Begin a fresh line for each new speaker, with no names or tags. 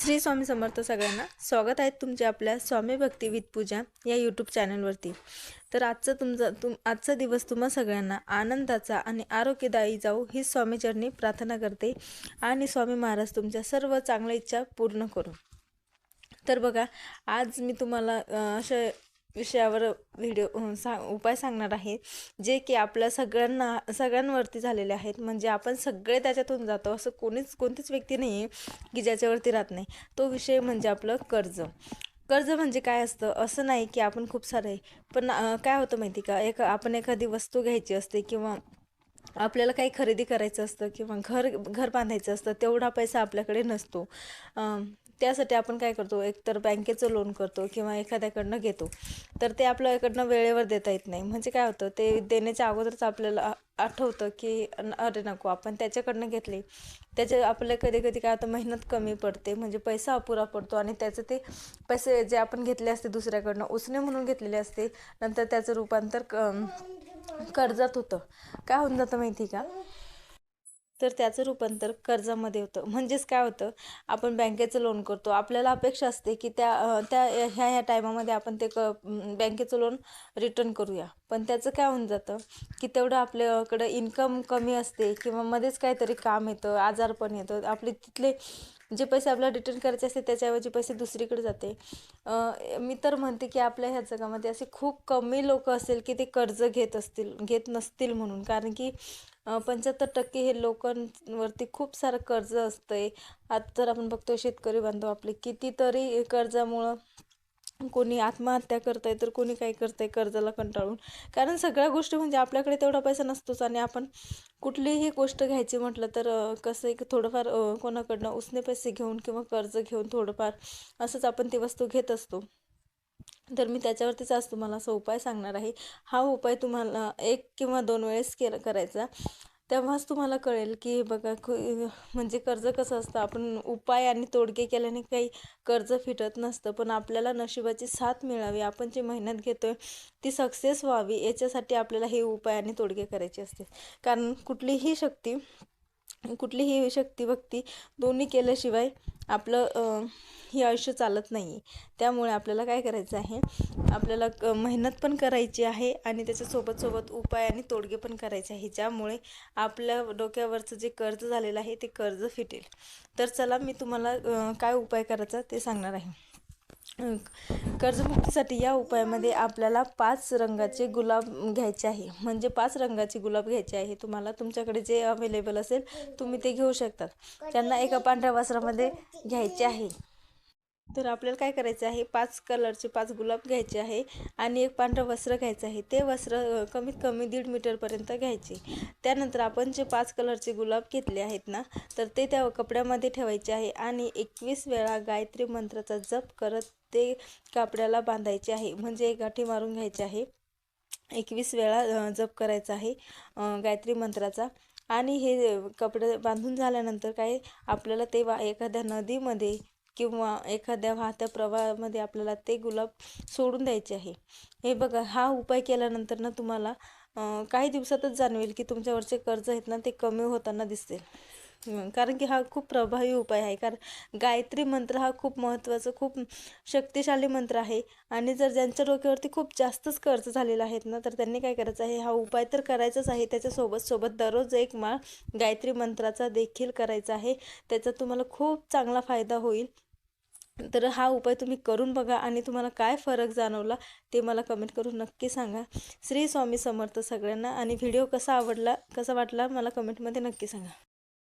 श्री स्वामी समर्थ सगळ्यांना स्वागत आहे तुमचे आपल्या स्वामी भक्ती विथ पूजा या यूट्यूब चॅनलवरती तर आजचं तुमचं तुम आजचा दिवस तुम्हा सगळ्यांना आनंदाचा आणि आरोग्यदायी जाऊ ही स्वामीचरणी प्रार्थना करते आणि स्वामी महाराज तुमच्या सर्व चांगल्या इच्छा पूर्ण करू. तर बघा आज मी तुम्हाला असे विषयावर व्हिडिओ सांग सा उपाय सांगणार आहे. जे की आपल्या सगळ्यांना सगळ्यांवरती झालेले आहेत. म्हणजे आपण सगळे त्याच्यातून जातो. असं कोणीच कोणतीच व्यक्ती नाही आहे की ज्याच्यावरती राहत नाही. तो विषय म्हणजे आपलं कर्ज. कर्ज म्हणजे काय असतं? असं नाही की आपण खूप सारं आहे पण काय होतं माहिती का? एक आपण एखादी वस्तू घ्यायची असते किंवा आपल्याला काही खरेदी करायचं असतं किंवा घर घर बांधायचं असतं तेवढा पैसा आपल्याकडे नसतो. त्यासाठी आपण काय करतो? एकतर बँकेचं लोन करतो किंवा एखाद्याकडनं घेतो. तर ते आपल्याकडनं वेळेवर देता येत नाही. म्हणजे काय होतं? ते देण्याच्या अगोदरच आपल्याला आठवतं की अरे नको आपण त्याच्याकडनं घेतले. त्याचे आपल्या कधी कधी काय होतं? मेहनत कमी पडते. म्हणजे पैसा अपुरा पडतो आणि त्याचं ते पैसे जे आपण घेतले असते दुसऱ्याकडनं उसने म्हणून घेतलेले असते नंतर त्याचं रूपांतर क- कर्जात होतं. काय होऊन जातं माहिती का? तर त्याचं रूपांतर कर्जामध्ये होतं. म्हणजेच काय होतं आपण बँकेचं लोन करतो. आपल्याला अपेक्षा असते की त्या त्या ह्या ह्या टायमामध्ये आपण ते क बँकेचं लोन रिटर्न करूया. पण त्याचं काय होऊन जातं की तेवढं आपल्याकडं इन्कम कमी असते किंवा मध्येच काहीतरी काम येतं आजारपण येतं आपले तिथले जे पैसे आपल्याला रिटर्न करायचे असते त्याच्याऐवजी पैसे दुसरीकडे जाते. मी तर म्हणते की आपल्या ह्या जगामध्ये असे खूप कमी लोक असेल की ते कर्ज घेत असतील घेत नसतील म्हणून. कारण की पंच्याहत्तर टक्के हे लोकांवरती खूप सारं कर्ज असतंय. आता तर आपण बघतो शेतकरी बांधव आपले कितीतरी कर्जामुळं कोणी आत्महत्या करतंय तर कोणी काय करतंय कर्जाला कंटाळून. कारण सगळ्या गोष्टी म्हणजे आपल्याकडे तेवढा पैसा नसतोच आणि आपण कुठलीही गोष्ट घ्यायची म्हटलं तर कसं आहे की थोडंफार कोणाकडनं उसने पैसे घेऊन किंवा कर्ज घेऊन थोडंफार असंच आपण ती वस्तू घेत असतो. तर मी त्याच्यावरतीच आज तुम्हाला असा उपाय सांगणार आहे. हा उपाय तुम्हाला एक किंवा दोन वेळेस केला करायचा. तेव्हाच तुम्हाला कळेल की बघा म्हणजे कर्ज कसं असतं? आपण उपाय आणि तोडगे केल्याने काही कर्ज फिटत नसतं. पण आपल्याला नशिबाची साथ मिळावी आपण जी मेहनत घेतो आहे ती सक्सेस व्हावी याच्यासाठी आपल्याला हे उपाय आणि तोडगे करायचे असते कारण कुठलीही शक्ती कुठलीही शक्ती भक्ती दोन्ही केल्याशिवाय आपलं हे आयुष्य चालत नाही त्यामुळे आपल्याला काय करायचं आहे? आपल्याला क मेहनत पण करायची आहे आणि त्याच्यासोबत सोबत उपाय आणि तोडगे पण करायचे आहे ज्यामुळे आपल्या डोक्यावरचं जे कर्ज झालेलं आहे ते कर्ज फिटेल. तर चला मी तुम्हाला काय उपाय करायचा ते सांगणार आहे. कर्जमुक्तीसाठी या उपायामध्ये आपल्याला पाच रंगाचे गुलाब घ्यायचे आहे. म्हणजे पाच रंगाचे गुलाब घ्यायचे आहे. तुम्हाला तुमच्याकडे जे अवेलेबल असेल तुम्ही ते घेऊ शकतात. त्यांना एका पांढऱ्या वासरामध्ये घ्यायचे आहे. तर आपल्याला काय करायचं आहे? पाच कलरचे पाच गुलाब घ्यायचे आहे आणि एक पांढरं वस्त्र घ्यायचं आहे. ते वस्त्र कमीत कमी दीड मीटरपर्यंत घ्यायचे. त्यानंतर आपण जे पाच कलरचे गुलाब घेतले आहेत ना तर ते त्या कपड्यामध्ये ठेवायचे आहे आणि एकवीस वेळा गायत्री मंत्राचा जप करत ते कापड्याला बांधायचे आहे. म्हणजे गाठी मारून घ्यायचे आहे. एकवीस वेळा जप करायचा आहे गायत्री मंत्राचा. आणि हे कपडे बांधून झाल्यानंतर काय? आपल्याला ते वा एखाद्या नदीमध्ये किंवा एखाद्या वाहत्या प्रवाहामध्ये आपल्याला ते गुलाब सोडून द्यायचे आहे. हे बघा हा उपाय केल्यानंतर ना तुम्हाला काही दिवसातच जाणवेल की तुमच्यावरचे कर्ज आहेत ना ते कमी होताना दिसतील कारण की हा खूप प्रभावी उपाय आहे. कारण गायत्री मंत्र हा खूप महत्त्वाचा खूप शक्तिशाली मंत्र आहे. आणि जर ज्यांच्या डोक्यावरती खूप जास्तच कर्ज झालेला आहेत ना तर त्यांनी काय करायचं आहे? हा उपाय तर करायचाच आहे. त्याच्यासोबत सोबत दररोज एक माळ गायत्री मंत्राचा देखील करायचा आहे. त्याचा तुम्हाला खूप चांगला फायदा होईल. तर हा उपाय तुम्ही करून बघा आणि तुम्हाला काय फरक जाणवला ते मला कमेंट करून नक्की सांगा. श्री स्वामी समर्थ सगळ्यांना आणि व्हिडिओ कसा आवडला कसा वाटला मला कमेंटमध्ये नक्की सांगा.